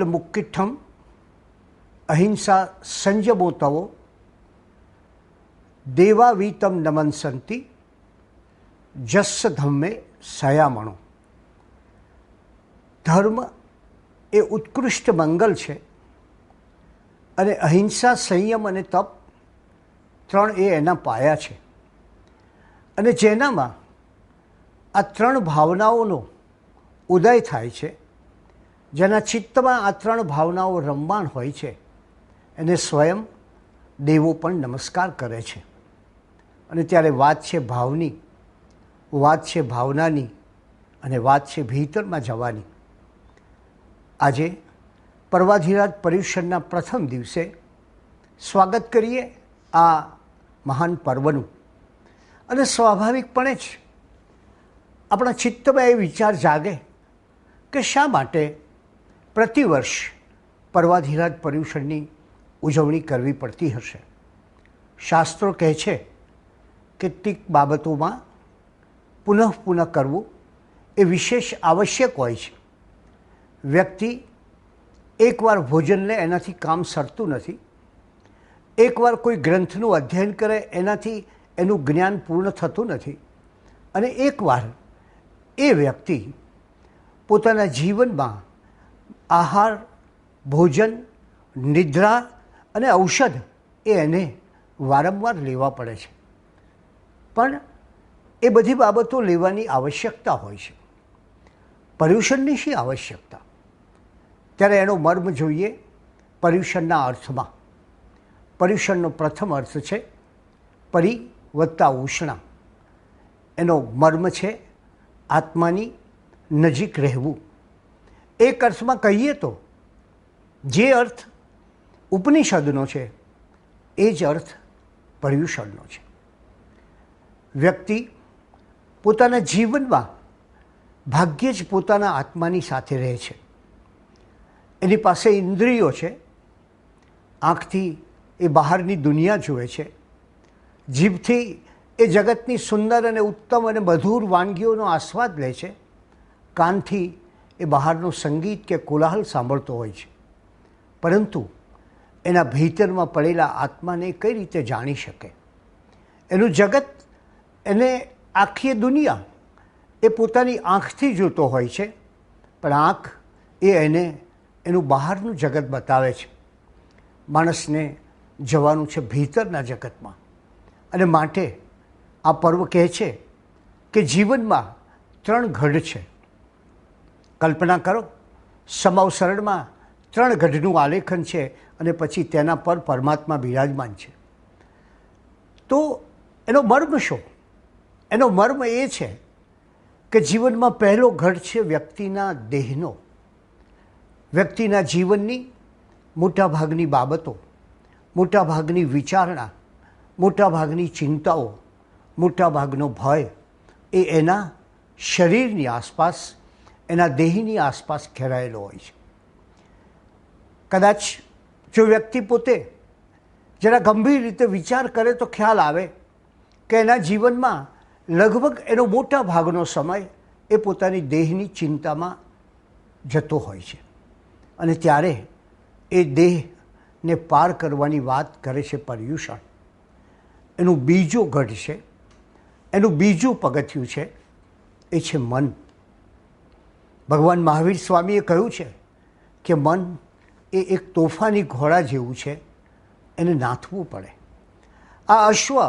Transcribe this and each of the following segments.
મુક્તિઠમ અહિંસા સંયમોતવો દેવાવીતમ નમનસંતિ જસ્સ ધમ્મે સયામણો ધર્મ એ ઉત્કૃષ્ટ મંગલ છે અને અહિંસા સંયમ અને તપ ત્રણ એ એના પાયા છે અને જેનામાં આ ત્રણ ભાવનાઓનો ઉદય થાય છે જેના ચિત્તમાં આ ત્રણ ભાવનાઓ રમવાણ હોય છે, એને સ્વયં દેવો પણ નમસ્કાર કરે છે. અને ત્યારે વાત છે ભાવની, વાત છે ભાવનાની અને વાત છે ભીતરમાં જવાની. આજે પર્વાધિરાજ પર્યુષણના પ્રથમ દિવસે સ્વાગત કરીએ આ મહાન પર્વનું. અને સ્વાભાવિકપણે જ આપણા ચિત્તમાં એ વિચાર જાગે કે શા માટે પ્રતિવર્ષ પર્વાધિરાજ પર્યુષણની ઉજવણી કરવી પડતી હશે. શાસ્ત્રો કહે છે કેટલીક બાબતોમાં પુનઃ પુનઃ કરવું એ વિશેષ આવશ્યક હોય છે. વ્યક્તિ એકવાર ભોજન લે એનાથી કામ સરતું નથી, એકવાર કોઈ ગ્રંથનું અધ્યયન કરે એનાથી એનું જ્ઞાન પૂર્ણ થતું નથી અને એકવાર એ વ્યક્તિ પોતાના જીવનમાં આહાર, ભોજન, નિદ્રા અને ઔષધ એ એને વારંવાર લેવા પડે છે. પણ એ બધી બાબતો લેવાની આવશ્યકતા હોય છે. પર્યુષણની શી આવશ્યકતા? ત્યારે એનો મર્મ જોઈએ પર્યુષણના અર્થમાં. પર્યુષણનો પ્રથમ અર્થ છે પરી વત્તા ઉષ્ણા. એનો મર્મ છે આત્માની નજીક રહેવું. એક અર્થમાં કહીએ તો, જે અર્થ ઉપનિષદનો છે, એ જ અર્થ પર્યુષણનો છે. વ્યક્તિ પોતાના જીવનમાં ભાગ્યે જ પોતાના આત્માની સાથે રહે છે. એની પાસે ઇન્દ્રિયો છે, આંખથી એ બહારની દુનિયા જુએ છે, જીભથી એ જગતની સુંદર અને ઉત્તમ અને મધુર વાનગીઓનો આસ્વાદ લે છે, કાનથી એ બહારનું સંગીત કે કોલાહલ સાંભળતો હોય છે. પરંતુ એના ભીતરમાં પડેલા આત્માને કઈ રીતે જાણી શકે? એનું જગત એને આખી દુનિયા એ પોતાની આંખથી જોતો હોય છે, પણ આંખ એ એને, એનું બહારનું જગત બતાવે છે. માણસને જવાનું છે ભીતરના જગતમાં. અને માટે આ પર્વ કહે છે કે જીવનમાં ત્રણ ઘડ છે. કલ્પના કરો સમાવસરણમાં ત્રણ ગઢનું આલેખન છે અને પછી તેના પર પરમાત્મા બિરાજમાન છે. તો એનો મર્મ શું? એનો મર્મ એ છે કે જીવનમાં પહેલો ઘટ છે વ્યક્તિના દેહનો. વ્યક્તિના જીવનની મોટાભાગની બાબતો, મોટાભાગની વિચારણા, મોટાભાગની ચિંતાઓ, મોટાભાગનો ભય એ એના શરીરની આસપાસ એના દેહની આસપાસ ખેરાયેલો હોય છે. કદાચ જો વ્યક્તિ પોતે જરા ગંભીર રીતે વિચાર કરે તો ખ્યાલ આવે કે એના જીવનમાં લગભગ એનો મોટા ભાગનો સમય એ પોતાની દેહની ચિંતામાં જતો હોય છે. અને ત્યારે એ દેહને પાર કરવાની વાત કરે છે પર્યુષણ. એનું બીજો ગઢ છે, એનું બીજું પગથિયું છે, એ છે મન. ભગવાન મહાવીર સ્વામીએ કહ્યું છે કે મન એ એક તોફાની ઘોડા જેવું છે, એને નાથવું પડે. આ અશ્વ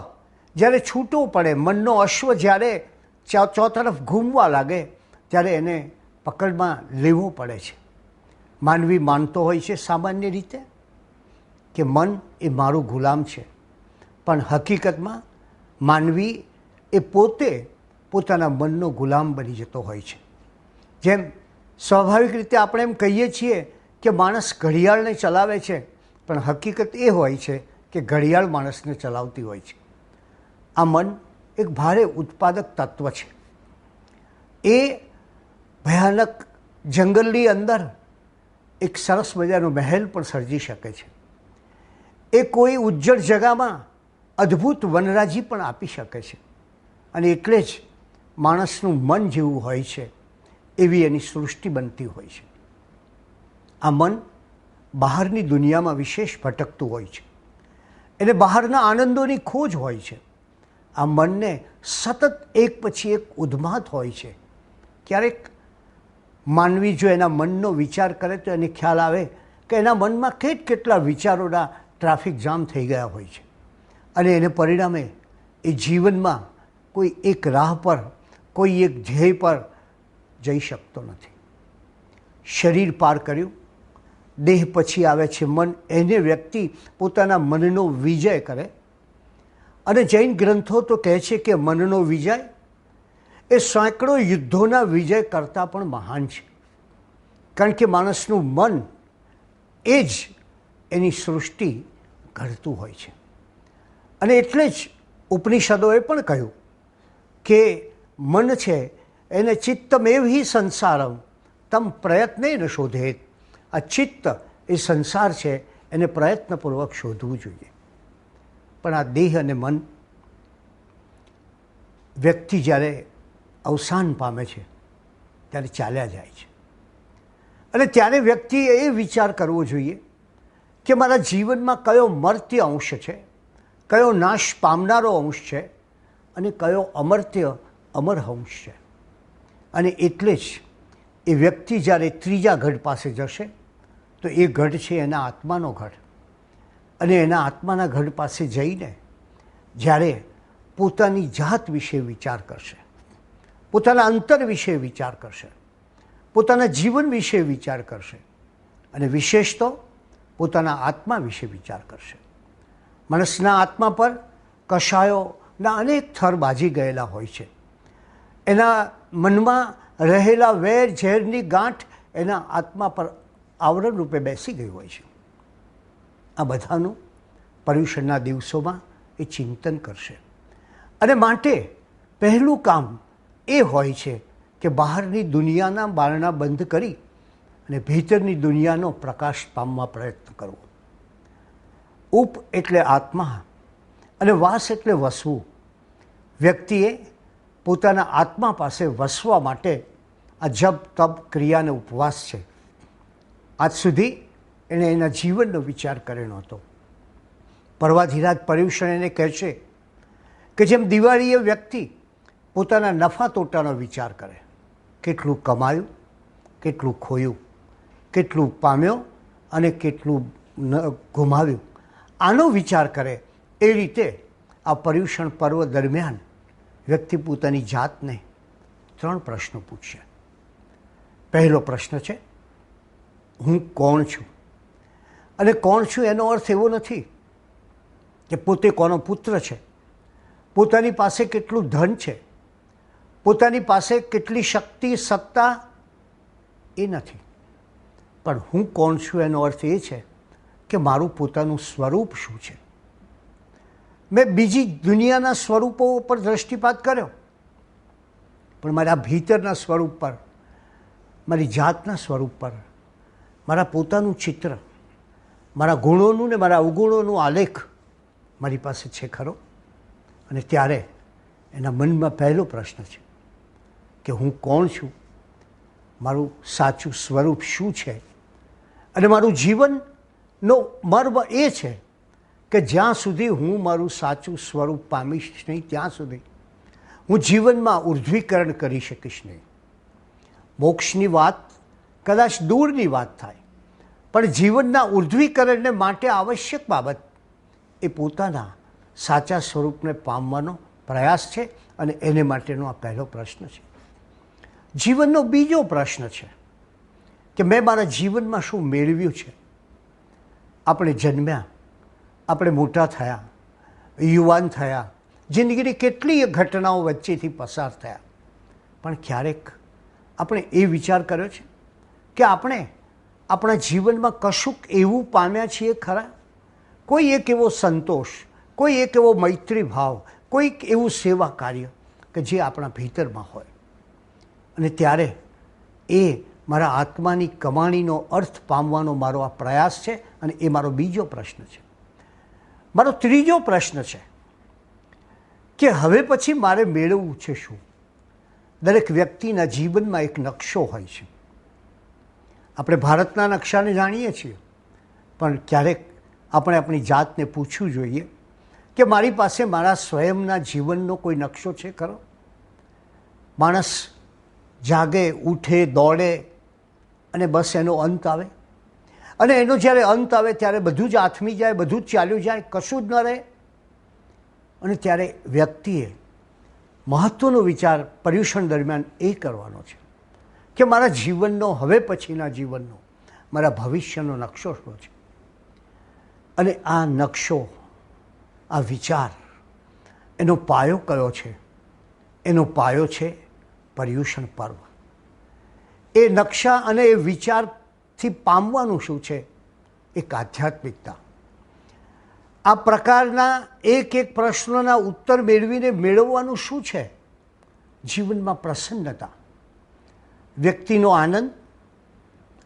જ્યારે છૂટો પડે, મનનો અશ્વ જ્યારે ચોતરફ ઘૂમવા લાગે, ત્યારે એને પકડમાં લેવો પડે છે. માનવી માનતો હોય છે સામાન્ય રીતે કે મન એ મારું ગુલામ છે. પણ હકીકતમાં માનવી એ પોતે પોતાના મનનો ગુલામ બની જતો હોય છે. જેમ સ્વાભાવિક રીતે આપણે એમ કહીએ છીએ કે માણસ ઘડિયાળને ચલાવે છે, પણ હકીકત એ હોય છે કે ઘડિયાળ માણસને ચલાવતી હોય છે. આ મન એક ભારે ઉત્પાદક તત્વ છે. એ ભયાનક જંગલની અંદર એક સરસ મજાનો મહેલ પણ સર્જી શકે છે. એ કોઈ ઉજ્જળ જગામાં અદ્ભુત વનરાજી પણ આપી શકે છે. અને એટલે જ માણસનું મન જેવું હોય છે. એવી એની સૃષ્ટિ બનતી હોય છે. આ મન બહારની દુનિયામાં વિશેષ ભટકતું હોય છે. એને બહારના આનંદોની ખોજ હોય છે. આ મનને સતત એક પછી એક ઉદ્માત હોય છે. ક્યારેક માનવી જો એના મનનો વિચાર કરે તો એને ખ્યાલ આવે કે એના મનમાં કેટ કેટલા વિચારોના ટ્રાફિક જામ થઈ ગયા હોય છે. અને એને પરિણામે એ જીવનમાં કોઈ એક રાહ પર, કોઈ એક ધ્યેય પર જઈ શકતો નથી. શરીર પાર કર્યું. દેહ પછી આવે છે મન. એને વ્યક્તિ પોતાના મનનો વિજય કરે. અને જૈન ગ્રંથો તો કહે છે કે મનનો વિજય એ સેંકડો યુદ્ધોના વિજય કરતાં પણ મહાન છે. કારણ કે માણસનું મન એ જ એની સૃષ્ટિ ઘડતું હોય છે. અને એટલે જ ઉપનિષદોએ પણ કહ્યું કે મન છે એને ચિત્તમેવહી સંસારમ. તમ પ્રયત્ને ન શોધે આ ચિત્ત એ સંસાર છે, એને પ્રયત્નપૂર્વક શોધવું જોઈએ. પણ આ દેહ અને મન વ્યક્તિ જ્યારે અવસાન પામે છે, ત્યારે ચાલ્યા જાય છે. અને ત્યારે વ્યક્તિએ એ વિચાર કરવો જોઈએ કે મારા જીવનમાં કયો મર્ત્ય અંશ છે, કયો નાશ પામનારો અંશ છે અને કયો અમર્ત્ય અમર અંશ છે. અને એટલે જ એ વ્યક્તિ જ્યારે ત્રીજા ગઢ પાસે જશે, તો એ ગઢ છે એના આત્માનો ગઢ. અને એના આત્માના ગઢ પાસે જઈને જ્યારે પોતાની જાત વિશે વિચાર કરશે, પોતાના અંતર વિશે વિચાર કરશે, પોતાના જીવન વિશે વિચાર કરશે અને વિશેષ તો પોતાના આત્મા વિશે વિચાર કરશે. માણસના આત્મા પર કશાયોના અનેક થર બાજી ગયેલા હોય છે. એના મનમાં રહેલા વેર ઝેરની ગાંઠ એના આત્મા પર આવરણ રૂપે બેસી ગઈ હોય છે. આ બધાનું પર્યુષણના દિવસોમાં એ ચિંતન કરશે. અને માટે પહેલું કામ એ હોય છે કે બહારની દુનિયાના બારણા બંધ કરી અને ભીતરની દુનિયાનો પ્રકાશ પામવા પ્રયત્ન કરવો. ઉપ એટલે આત્મા અને વાસ એટલે વસવું. વ્યક્તિએ પોતાના આત્મા પાસે વસવા માટે આ જપ, તપ, ક્રિયાને ઉપવાસ છે. આજ સુધી એણે એના જીવનનો વિચાર કર્યો નહોતો. પર્વાધિરાજ પર્યુષણ એને કહે છે કે જેમ દિવાળીએ વ્યક્તિ પોતાના નફા તોટાનો વિચાર કરે. કેટલું કમાયું, કેટલું ખોયું, કેટલું પામ્યો અને કેટલું ગુમાવ્યું. આનો વિચાર કરે એ રીતે આ પર્યુષણ પર્વ દરમિયાન વ્યક્તિ પોતાની જાતને ત્રણ પ્રશ્નો પૂછશે પહેલો પ્રશ્ન છે, હું કોણ છું? અને કોણ છું એનો અર્થ એવો નથી કે પોતે કોનો પુત્ર છે. પોતાની પાસે કેટલું ધન છે? પોતાની પાસે કેટલી શક્તિ, સત્તા એ નથી. પણ હું કોણ છું એનો અર્થ એ છે કે મારું પોતાનું સ્વરૂપ શું છે? મેં બીજી દુનિયાના સ્વરૂપો ઉપર દ્રષ્ટિપાત કર્યો. પણ મારા ભીતરના સ્વરૂપ પર, મારી જાતના સ્વરૂપ પર, મારા પોતાનું ચિત્ર, મારા ગુણોનું ને મારા અવગુણોનું આલેખ મારી પાસે છે ખરો. અને ત્યારે એના મનમાં પહેલો પ્રશ્ન છે કે હું કોણ છું? મારું સાચું સ્વરૂપ શું છે? અને મારું જીવનનો મર્મ એ છે કે જ્યાં સુધી હું મારું સાચું સ્વરૂપ પામીશ નહીં, ત્યાં સુધી હું જીવનમાં ઉર્ધ્વીકરણ કરી શકીશ નહીં. મોક્ષની વાત કદાચ દૂરની વાત થાય, પણ જીવનના ઉર્ધ્વીકરણને માટે આવશ્યક બાબત એ પોતાના સાચા સ્વરૂપને પામવાનો પ્રયાસ છે અને એને માટેનો આ પહેલો પ્રશ્ન છે. જીવનનો બીજો પ્રશ્ન છે કે મેં મારા જીવનમાં શું મેળવ્યું છે? આપણે જન્મ્યા આપણે મોટા થયા, યુવાન થયા, જિંદગીની કેટલીય ઘટનાઓ વચ્ચેથી પસાર થયા. પણ ક્યારેક આપણે એ વિચાર કર્યો છે કે આપણે આપણા જીવનમાં કશુંક એવું પામ્યા છીએ ખરા? કોઈ એક એવો સંતોષ, કોઈ એક એવો મૈત્રી ભાવ કોઈક એવું સેવા કાર્ય કે જે આપણા ભીતરમાં હોય. અને ત્યારે એ મારા આત્માની કમાણીનો અર્થ પામવાનો મારો આ પ્રયાસ છે અને એ મારો બીજો પ્રશ્ન છે. મારો ત્રીજો પ્રશ્ન છે કે હવે પછી મારે મેળવવું છે શું? દરેક વ્યક્તિના જીવનમાં એક નકશો હોય છે. આપણે ભારતના નકશાને જાણીએ છીએ, પણ ક્યારેક આપણે આપણી જાતને પૂછવું જોઈએ કે મારી પાસે મારા સ્વયંના જીવનનો કોઈ નકશો છે ખરો? માણસ જાગે, ઉઠે, દોડે અને બસ એનો અંત આવે? અને એનો જ્યારે અંત આવે ત્યારે બધું જ આથમી જાય, બધું જ ચાલ્યું જાય, કશું જ ન રહે. અને ત્યારે વ્યક્તિએ મહત્ત્વનો વિચાર પર્યુષણ દરમિયાન એ કરવાનો છે કે મારા જીવનનો, હવે પછીના જીવનનો, મારા ભવિષ્યનો નકશો શું છે? અને આ નકશો, આ વિચાર, એનો પાયો કયો છે? એનો પાયો છે પર્યુષણ પર્વ. એ નકશા અને એ વિચારથી પામવાનું શું છે? એક આધ્યાત્મિકતા. આ પ્રકારના એક એક પ્રશ્નોના ઉત્તર મેળવીને મેળવવાનું શું છે? જીવનમાં પ્રસન્નતા. વ્યક્તિનો આનંદ.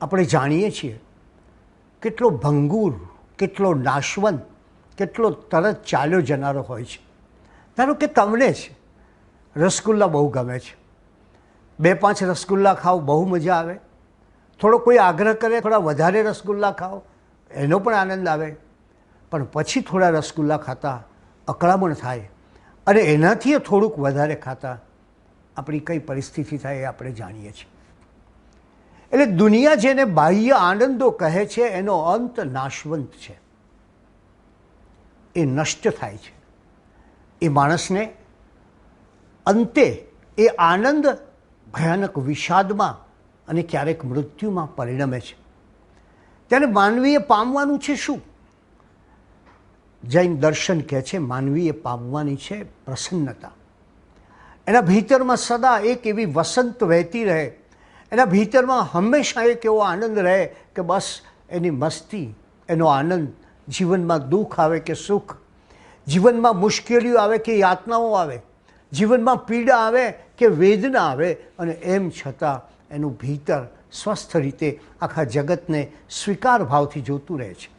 આપણે જાણીએ છીએ કેટલો ભંગુર, કેટલો નાશવંત, કેટલો તરત ચાલ્યો જનારો હોય છે. ધારો કે તમને જ રસગુલ્લા બહુ ગમે છે. બે પાંચ રસગુલ્લા ખાવ બહુ મજા આવે. થોડો કોઈ આગ્રહ કરે, થોડા વધારે રસગુલ્લા ખાઓ, એનો પણ આનંદ આવે. પણ પછી થોડા રસગુલ્લા ખાતા અકળામણ થાય અને એનાથી થોડુંક વધારે ખાતા આપણી કઈ પરિસ્થિતિ થાય એ આપણે જાણીએ છીએ. એટલે દુનિયા જેને બાહ્ય આનંદો કહે છે, એનો અંત નાશવંત છે. એ નષ્ટ થાય છે. એ માણસને અંતે એ આનંદ ભયાનક વિષાદમાં અને ક્યારેક મૃત્યુમાં પરિણમે છે. ત્યારે માનવીએ પામવાનું છે શું? જૈન દર્શન કહે છે માનવીએ પામવાની છે પ્રસન્નતા. એના ભીતરમાં સદા એક એવી વસંત વહેતી રહે. એના ભીતરમાં હંમેશા એક એવો આનંદ રહે કે બસ એની મસ્તી, એનો આનંદ, જીવનમાં દુઃખ આવે કે સુખ, જીવનમાં મુશ્કેલીઓ આવે કે યાતનાઓ આવે, જીવનમાં પીડા આવે કે વેદના આવે અને એમ છતાં એનું ભીતર સ્વસ્થ રીતે આખા જગતને સ્વીકાર ભાવથી જોતું રહે છે.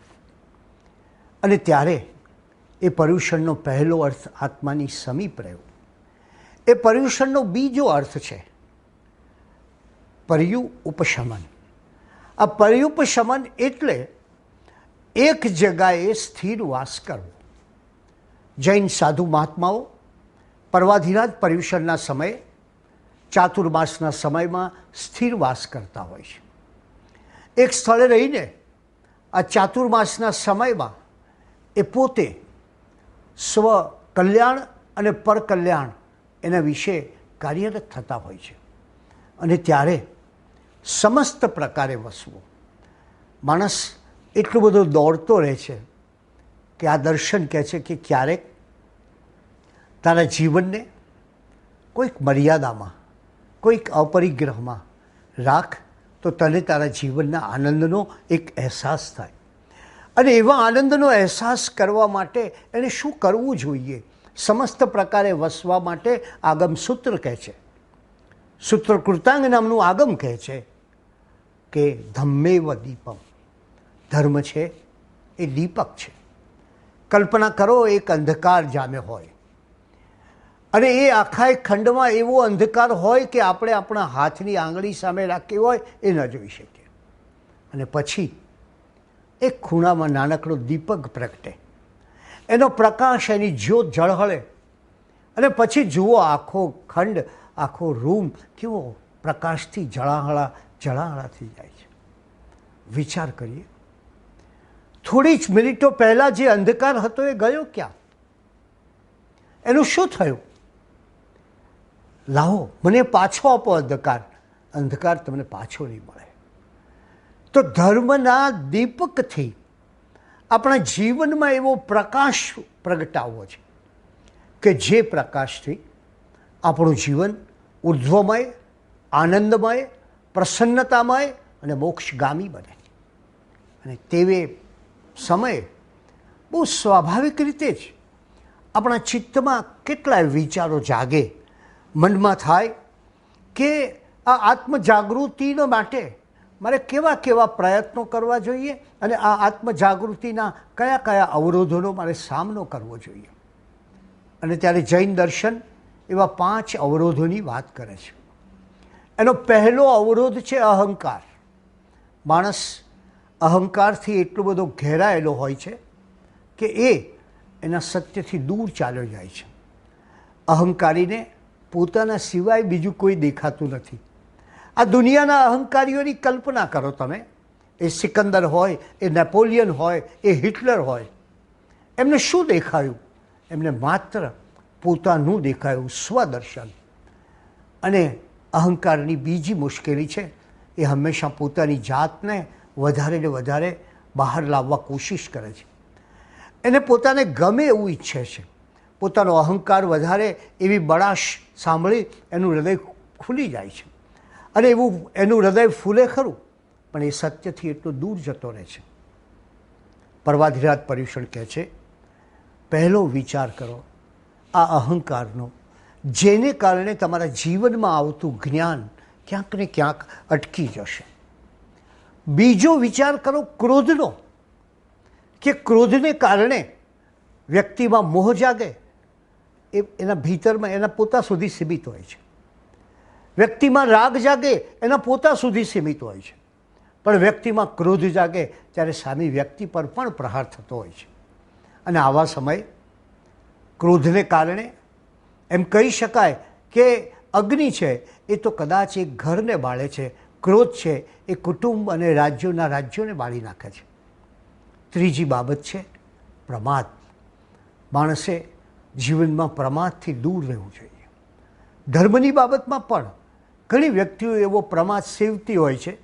અને ત્યારે એ પર્યુષણનો પહેલો અર્થ આત્માની સમીપ રહ્યો. એ પર્યુષણનો બીજો અર્થ છે પર્યુ ઉપશમન આ પર્યુપશમન એટલે એક જગાએ સ્થિર વાસ કરવો. જૈન સાધુ મહાત્માઓ, પર્વાધિરાજ પર્યુષણના સમયે ચાતુર્માસના સમયમાં સ્થિર વાસ કરતા હોય છે. એક સ્થળે રહીને આ ચાતુર્માસના સમયમાં એ પોતે સ્વ કલ્યાણ અને પરકલ્યાણ એના વિશે કાર્યરત થતા હોય છે. અને ત્યારે સમસ્ત પ્રકારે વસવું. માણસ એટલો બધો દોડતો રહે છે કે આ દર્શન કહે છે કે ક્યારેક તારા જીવનને કોઈક મર્યાદામાં કોઈક અપરિગ્રહમાં રાખ, તો તને તારા જીવનના આનંદનો એક અહેસાસ થાય. અને એવા આનંદનો અહેસાસ કરવા માટે એને શું કરવું જોઈએ? સમસ્ત પ્રકારે વસવા માટે આગમ સૂત્ર કહે છે. સૂત્ર કૃતાંગ નામનું આગમ કહે છે કે ધમ્મેવ દીપમ. ધર્મ છે એ દીપક છે. કલ્પના કરો એક અંધકાર જામે હોય. અને એ આખા એક ખંડમાં એવો અંધકાર હોય કે આપણે આપણા હાથની આંગળી સામે રાખી હોય એ ન જોઈ શકીએ. અને પછી એક ખૂણામાં નાનકડો દીપક પ્રગટે. એનો પ્રકાશ એની જ્યોત ઝળહળે. અને પછી જુઓ આખો ખંડ, આખો રૂમ કેવો પ્રકાશથી જળાહળા જળાહળા થઈ જાય છે. વિચાર કરીએ. થોડી જ મિનિટો પહેલાં જે અંધકાર હતો એ ગયો ક્યાં? એનું શું થયું? લાવો, મને પાછો આપો અંધકાર. અંધકાર તમને પાછો નહીં મળે. તો ધર્મના દીપકથી આપણા જીવનમાં એવો પ્રકાશ પ્રગટાવવો છે કે જે પ્રકાશથી આપણું જીવન ઉર્ધ્વમય, આનંદમય, પ્રસન્નતામય અને મોક્ષગામી બને. અને તેવે સમયે બહુ સ્વાભાવિક રીતે જ આપણા ચિત્તમાં કેટલાય વિચારો જાગે મનમાં થાય કે આ આત્મજાગૃતિનો માટે મારે કેવા કેવા પ્રયત્નો કરવા જોઈએ અને આ આત્મજાગૃતિના કયા કયા અવરોધોનો મારે સામનો કરવો જોઈએ. અને ત્યારે જૈન દર્શન એવા પાંચ અવરોધોની વાત કરે છે. એનો પહેલો અવરોધ છે અહંકાર. માણસ અહંકારથી એટલો બધો ઘેરાયેલો હોય છે કે એ એના સત્યથી દૂર ચાલ્યો જાય છે. અહંકારીને પોતાના સિવાય બીજું કોઈ દેખાતું નથી. આ દુનિયાના અહંકારીઓની કલ્પના કરો તમે. એ સિકંદર હોય, એ નેપોલિયન હોય, એ હિટલર હોય. એમને શું દેખાયું? એમને માત્ર પોતાનું દેખાયું, સ્વદર્શન. અને અહંકારની બીજી મુશ્કેલી છે, એ હંમેશા પોતાની જાતને વધારે ને વધારે બહાર લાવવા કોશિશ કરે છે. એને પોતાને ગમે એવું ઈચ્છે છે. પોતાનો અહંકાર વધારે એવી બળાશ સાંભળી એનું હૃદય ખુલી જાય છે. અને એવું એનું હૃદય ફૂલે ખરું, પણ એ સત્યથી એટલો દૂર જતો રહે છે. પર્વાધિરાજ પર્યુષણ કહે છે, પહેલો વિચાર કરો, આ અહંકારનો, જેને કારણે તમારા જીવનમાં આવતું જ્ઞાન ક્યાંક ને ક્યાંક અટકી જશે. બીજો વિચાર કરો ક્રોધનો, કે ક્રોધને કારણે વ્યક્તિમાં મોહ જાગે એ એના ભીતરમાં, એના પોતા સુધી સીમિત હોય છે. વ્યક્તિમાં રાગ જાગે, એના પોતા સુધી સીમિત હોય છે. પણ વ્યક્તિમાં ક્રોધ જાગે, ત્યારે સામી વ્યક્તિ પર પણ પ્રહાર થતો હોય છે. અને આવા સમયે ક્રોધને કારણે એમ કહી શકાય કે અગ્નિ છે, એ તો કદાચ એ ઘરને બાળે છે. ક્રોધ છે, એ કુટુંબ અને રાજ્યોના રાજ્યોને બાળી નાખે છે. ત્રીજી બાબત છે, પ્રમાદ. માણસે જીવનમાં પ્રમાદથી દૂર રહેવું જોઈએ. ધર્મની બાબતમાં પણ ઘણી વ્યક્તિઓ એવો પ્રમાદ સેવતી હોય છે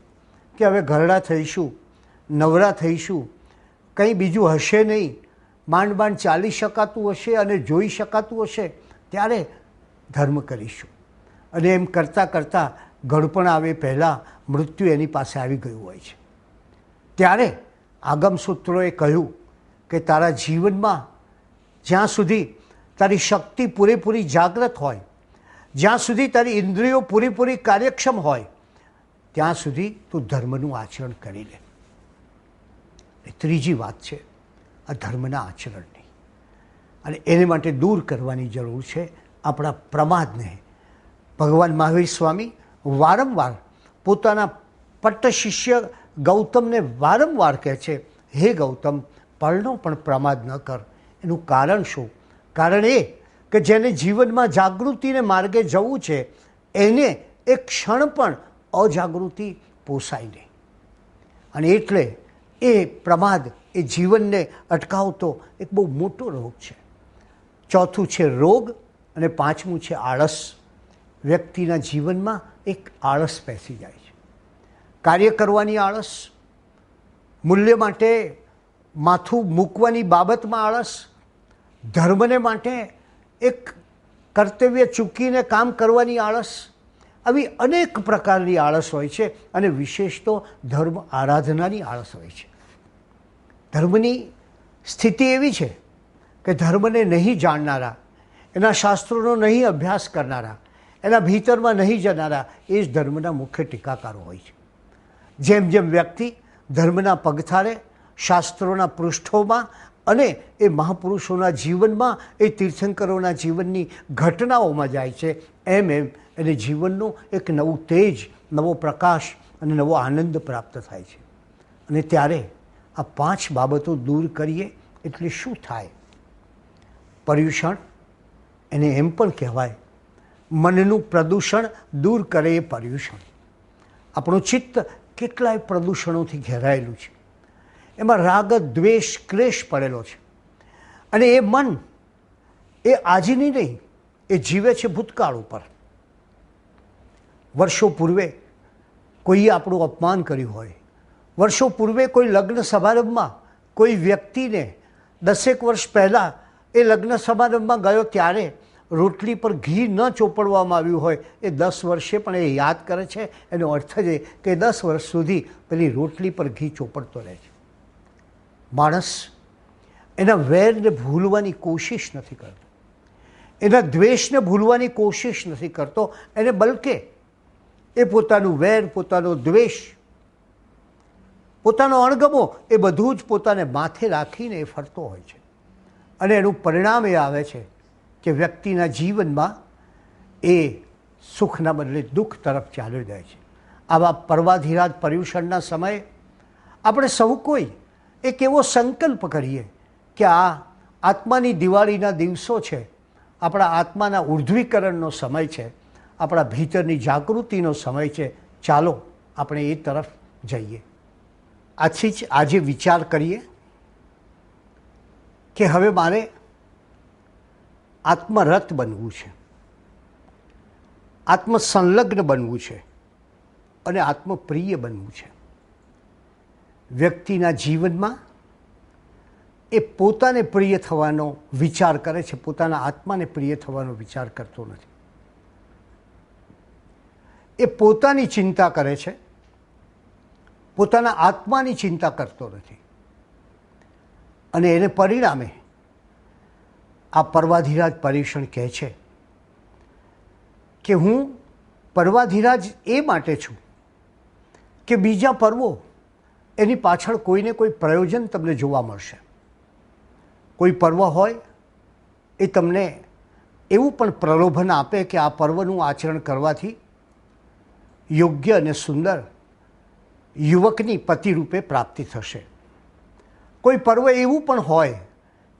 કે હવે ઘરડા થઈશું, નવરા થઈશું, કંઈ બીજું હશે નહીં માંડ માંડ ચાલી શકાતું હશે અને જોઈ શકાતું હશે, ત્યારે ધર્મ કરીશું. અને એમ કરતાં કરતાં ગળપણ આવે પહેલાં, મૃત્યુ એની પાસે આવી ગયું હોય છે. ત્યારે આગમસૂત્રોએ કહ્યું કે તારા જીવનમાં જ્યાં સુધી તારી શક્તિ પૂરેપૂરી જાગ્રત હોય, જ્યાં સુધી તારી ઇન્દ્રિયો પૂરેપૂરી કાર્યક્ષમ હોય, ત્યાં સુધી તું ધર્મનું આચરણ કરી લે. એ ત્રીજી વાત છે, આ ધર્મના આચરણની અને એને માટે દૂર કરવાની જરૂર છે આપણા પ્રમાદને. ભગવાન મહાવીર સ્વામી વારંવાર પોતાના પટ્ટ શિષ્ય ગૌતમને વારંવાર કહે છે, હે ગૌતમ પરણો પણ પ્રમાદ ન કર. એનું કારણ શું? કારણ એ કે જેને જીવનમાં જાગૃતિને માર્ગે જવું છે, એને એક ક્ષણ પણ અજાગૃતિ પોસાય નહીં. અને એટલે એ પ્રમાદ, એ જીવનને અટકાવતો એક બહુ મોટો રોગ છે. ચોથું છે રોગ અને પાંચમું છે આળસ. વ્યક્તિના જીવનમાં એક આળસ બેસી જાય છે. કાર્ય કરવાની આળસ, મૂલ્ય માટે માથું મૂકવાની બાબતમાં આળસ ધર્મને માટે એક કર્તવ્ય ચૂકીને કામ કરવાની આળસ, આવી અનેક પ્રકારની આળસ હોય છે અને વિશેષ તો ધર્મ આરાધનાની આળસ હોય છે. ધર્મની સ્થિતિ એવી છે કે ધર્મને નહીં જાણનારા, એના શાસ્ત્રોનો નહીં અભ્યાસ કરનારા, એના ભીતરમાં નહીં જનારા, એ જ ધર્મના મુખ્ય ટીકાકારો હોય છે. જેમ જેમ વ્યક્તિ ધર્મના પગથારે, શાસ્ત્રોના પૃષ્ઠોમાં અને એ મહાપુરુષોના જીવનમાં, એ તીર્થંકરોના જીવનની ઘટનાઓમાં જાય છે. એમ એમ એને જીવનનું એક નવું તેજ, નવો પ્રકાશ અને નવો આનંદ પ્રાપ્ત થાય છે. અને ત્યારે આ પાંચ બાબતો દૂર કરીએ એટલે શું થાય? પર્યુષણ, એને એમ પણ કહેવાય, મનનું પ્રદૂષણ દૂર કરે એ પર્યુષણ. આપણું ચિત્ત કેટલાય પ્રદૂષણોથી ઘેરાયેલું છે. એમાં રાગ, દ્વેષ, ક્લેશ પડેલો છે. અને એ મન, એ આજની નહીં, એ જીવે છે ભૂતકાળ ઉપર. વર્ષો પૂર્વે કોઈએ આપણું અપમાન કર્યું હોય. વર્ષો પૂર્વે કોઈ લગ્ન સમારંભમાં કોઈ વ્યક્તિને દસેક વર્ષ પહેલાં એ લગ્ન સમારંભમાં ગયો ત્યારે રોટલી પર ઘી ન ચોપડવામાં આવ્યું હોય, એ દસ વર્ષે પણ એ યાદ કરે છે. એનો અર્થ એ કે દસ વર્ષ સુધી પેલી રોટલી પર ઘી ચોપડતો રહે છે. માણસ એના વેરને ભૂલવાની કોશિશ નથી કરતો. એના દ્વેષને ભૂલવાની કોશિશ નથી કરતો. એને બલકે એ પોતાનું વેર, પોતાનો દ્વેષ, પોતાનો અણગમો એ બધું જ પોતાને માથે રાખીને એ ફરતો હોય છે. અને એનું પરિણામ એ આવે છે કે વ્યક્તિના જીવનમાં એ સુખના બદલે દુઃખ તરફ ચાલી જાય છે. આવા પર્વાધિરાજ પર્યુષણના સમયે આપણે સૌ કોઈ એક એવો સંકલ્પ કરીએ કે આ આત્માની દિવાળીના દિવસો છે. આપણા આત્માના ઉર્ધ્વીકરણનો સમય છે. આપણા ભીતરની જાગૃતિનો સમય છે. ચાલો આપણે એ તરફ જઈએ. આથી જ આજે વિચાર કરીએ કે હવે મારે આત્મરત બનવું છે. આત્મસંલગ્ન બનવું છે. અને આત્મપ્રિય બનવું છે. વ્યક્તિના જીવનમાં એ પોતાને પ્રિય થવાનો વિચાર કરે છે, પોતાના આત્માને પ્રિય થવાનો વિચાર કરતો નથી. એ પોતાની ચિંતા કરે છે, પોતાના આત્માની ચિંતા કરતો નથી. અને એને પરિણામે આ પર્વાધિરાજ પરીક્ષણ કહે છે કે હું પર્વાધિરાજ એ માટે છું કે બીજા પર્વો એની પાછળ કોઈને કોઈ પ્રયોજન તમને જોવા મળશે. કોઈ પર્વ હોય, એ તમને એવું પણ પ્રલોભન આપે કે આ પર્વનું આચરણ કરવાથી યોગ્ય અને સુંદર યુવકની પતિરૂપે પ્રાપ્તિ થશે. કોઈ પર્વ એવું પણ હોય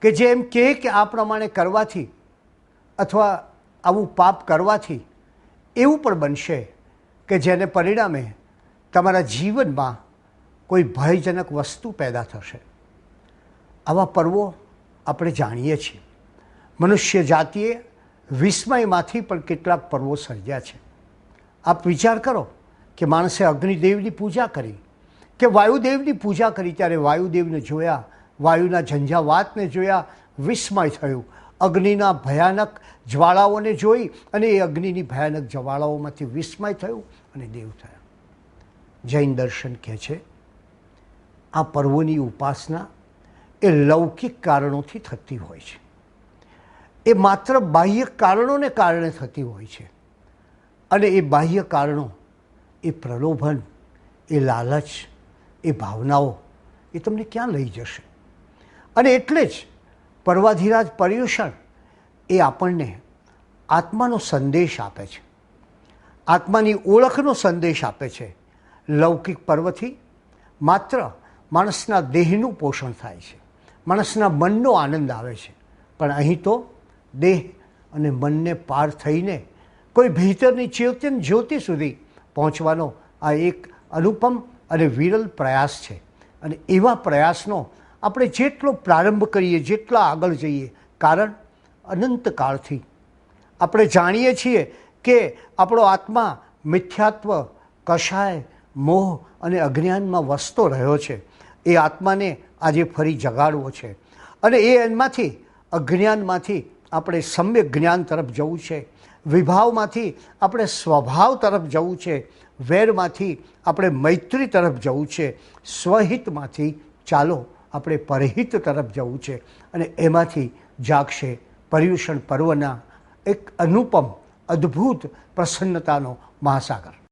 કે જે એમ કહે કે આ પ્રમાણે કરવાથી અથવા આવું પાપ કરવાથી એવું પણ બનશે કે જેને પરિણામે તમારા જીવનમાં કોઈ ભયજનક વસ્તુ પેદા થશે. આવા પર્વો આપણે જાણીએ છીએ. મનુષ્ય જાતિએ વિસ્મયમાંથી પણ કેટલાક પર્વો સર્જ્યા છે. આપ વિચાર કરો કે માણસે અગ્નિદેવની પૂજા કરી, કે વાયુદેવની પૂજા કરી ત્યારે વાયુદેવને જોયા, વાયુના ઝંઝાવાતને જોયા, વિસ્મય થયું. અગ્નિના ભયાનક જ્વાળાઓને જોઈ અને એ અગ્નિની ભયાનક જ્વાળાઓમાંથી વિસ્મય થયું અને દેવ થયા. જૈન દર્શન કહે છે આ પર્વોની ઉપાસના એ લૌકિક કારણોથી થતી હોય છે. એ માત્ર બાહ્ય કારણોને કારણે થતી હોય છે. અને એ બાહ્ય કારણો, એ પ્રલોભન, એ લાલચ, એ ભાવનાઓ, એ તમને ક્યાં લઈ જશે? અને એટલે જ પર્વાધિરાજ પર્યુષણ એ આપણને આત્માનો સંદેશ આપે છે. આત્માની ઓળખનો સંદેશ આપે છે. લૌકિક પર્વથી માત્ર માણસના દેહનું પોષણ થાય છે. માણસના મનનો આનંદ આવે છે. પણ અહીં તો દેહ અને મનને પાર થઈને કોઈ ભીતરની ચેતન જ્યોતિ સુધી પહોંચવાનો આ એક અનુપમ અને વિરલ પ્રયાસ છે. અને એવા પ્રયાસનો આપણે જેટલો પ્રારંભ કરીએ, જેટલા આગળ જઈએ, કારણ અનંતકાળથી. આપણે જાણીએ છીએ કે આપણો આત્મા મિથ્યાત્વ કષાય મોહ અને અજ્ઞાનમાં વસતો રહ્યો છે. એ આત્માને આજે ફરી જગાડવો છે. અને એ એમાંથી અજ્ઞાનમાંથી આપણે સમ્યક જ્ઞાન તરફ જવું છે. વિભાવમાંથી આપણે સ્વભાવ તરફ જવું છે. વેરમાંથી આપણે મૈત્રી તરફ જવું છે. સ્વહિતમાંથી ચાલો આપણે પરહિત તરફ જવું છે. અને એમાંથી જાગશે પર્યુષણ પર્વના એક અનુપમ, અદ્ભુત પ્રસન્નતાનો મહાસાગર.